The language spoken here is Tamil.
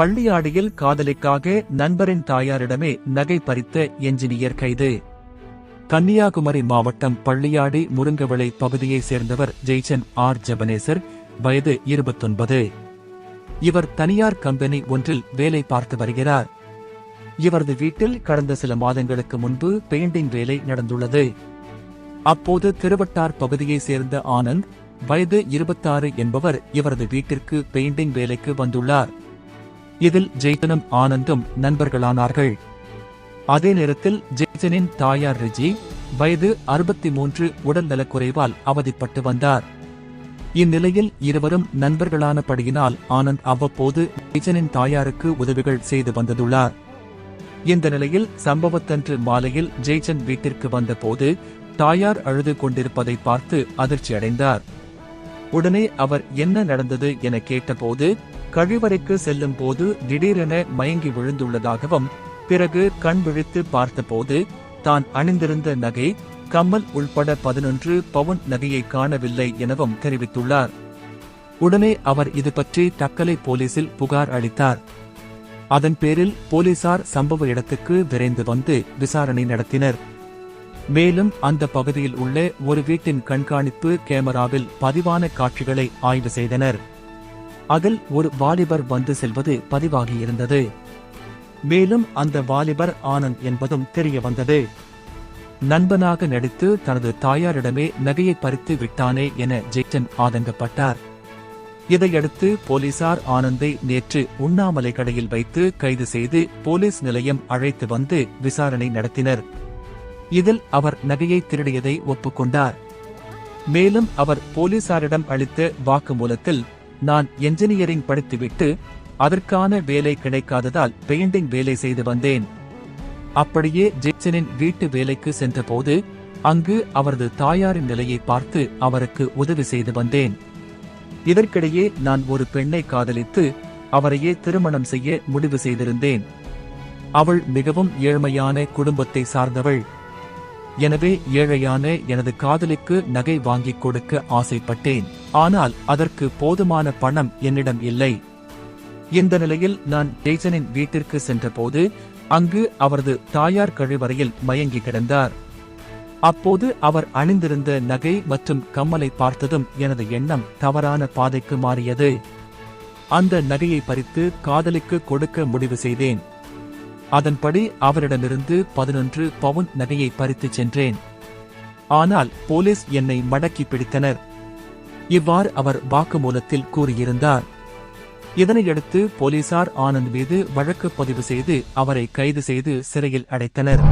பள்ளியாடியில் காதலிக்காக நண்பரின் தாயாரிடமே நகை பறித்த என்ஜினியர் கைது. கன்னியாகுமரி மாவட்டம் பள்ளியாடி முருங்கவிளை பகுதியைச் சேர்ந்தவர் ஜெய்சன் ஆர். ஜெபனேசர் வயது இருபத்தொன்பது. இவர் தனியார் கம்பெனி ஒன்றில் வேலை பார்த்து வருகிறார். இவரது வீட்டில் கடந்த சில மாதங்களுக்கு முன்பு பெயிண்டிங் வேலை நடந்துள்ளது. அப்போது திருவட்டார் பகுதியைச் சேர்ந்த ஆனந்த் வயது இருபத்தாறு என்பவர் இவரது வீட்டிற்கு பெயிண்டிங் வேலைக்கு வந்துள்ளார். இதில் ஜெய்சனும் ஆனந்தும் நண்பர்களானார்கள். அதே நேரத்தில் ஜெய்சனின் தாயார் ரிஜி வயது அறுபத்தி மூன்று உடல் அவதிப்பட்டு வந்தார். இந்நிலையில் இருவரும் நண்பர்களானபடியினால் ஆனந்த் அவ்வப்போது ஜெய்சனின் தாயாருக்கு உதவிகள் செய்து வந்துள்ளார் இந்த நிலையில் சம்பவத்தன்று மாலையில் ஜெய்சன் வீட்டிற்கு வந்தபோது தாயார் அழுது கொண்டிருப்பதை பார்த்து அதிர்ச்சியடைந்தார். உடனே அவர் என்ன நடந்தது என கேட்டபோது கழிவறைக்கு செல்லும் போது திடீரென மயங்கி விழுந்துள்ளதாகவும் பிறகு கண் விழித்து பார்த்தபோது தான் அணிந்திருந்த நகை கம்மல் உள்பட பதினொன்று பவுன் நகையை காணவில்லை எனவும் தெரிவித்துள்ளார். உடனே அவர் இது பற்றி தக்கலை போலீசில் புகார் அளித்தார். அதன் பேரில் போலீசார் சம்பவ இடத்துக்கு விரைந்து வந்து விசாரணை நடத்தினர். மேலும் அந்த பகுதியில் உள்ள ஒரு வீட்டின் கண்காணிப்பு கேமராவில் பதிவான காட்சிகளை ஆய்வு செய்தனர். அதில் ஒரு வாலிபர் வந்து செல்வது பதிவாகியிருந்தது. மேலும் அந்த வாலிபர் ஆனந்த் என்பதும் தெரிய வந்தது. நண்பனாக நடித்து தனது தாயாரிடமே நகையை பறித்து விட்டானே என ஜெய்சன் ஆதங்கப்பட்டார். இதையடுத்து போலீசார் ஆனந்தை நேற்று உண்ணாமலை கடையில் வைத்து கைது செய்து போலீஸ் நிலையம் அழைத்து வந்து விசாரணை நடத்தினர். இதில் அவர் நகையை திருடியதை ஒப்புக்கொண்டார். மேலும் அவர் போலீசாரிடம் அளித்த வாக்குமூலத்தில் நான் என்ஜினியரிங் படித்துவிட்டு அதற்கான வேலை கிடைக்காததால் பெயிண்டிங் வேலை செய்து வந்தேன். அப்படியே ஜெய்சனின் வீட்டு வேலைக்கு சென்றபோது அங்கு அவரது தாயாரின் நிலையை பார்த்து அவருக்கு உதவி செய்து வந்தேன். இதற்கிடையே நான் ஒரு பெண்ணை காதலித்து அவரையே திருமணம் செய்ய முடிவு செய்திருந்தேன். அவள் மிகவும் ஏழ்மையான குடும்பத்தை சார்ந்தவள். எனவே ஏழையான எனது காதலிக்கு நகை வாங்கிக் கொடுக்க ஆசைப்பட்டேன். ஆனால் அதற்கு போதுமான பணம் என்னிடம் இல்லை. இந்த நிலையில் நான் ஜெய்சனின் வீட்டிற்கு சென்றபோது அங்கு அவரது தாயார் கழிவறையில் மயங்கி கிடந்தார். அப்போது அவர் அணிந்திருந்த நகை மற்றும் கம்மலை பார்த்ததும் எனது எண்ணம் தவறான பாதைக்கு மாறியது. அந்த நகையை பறித்து காதலுக்கு கொடுக்க முடிவு செய்தேன். அதன்படி அவரிடமிருந்து பதினொன்று பவுன் நகையை பறித்துச் சென்றேன். ஆனால் போலீஸ் என்னை மடக்கி பிடித்தனர். இவ்வாறு அவர் வாக்குமூலத்தில் கூறியிருந்தார். இதனையடுத்து போலீசார் ஆனந்த் மீது வழக்கு பதிவு செய்து அவரை கைது செய்து சிறையில் அடைத்தனர்.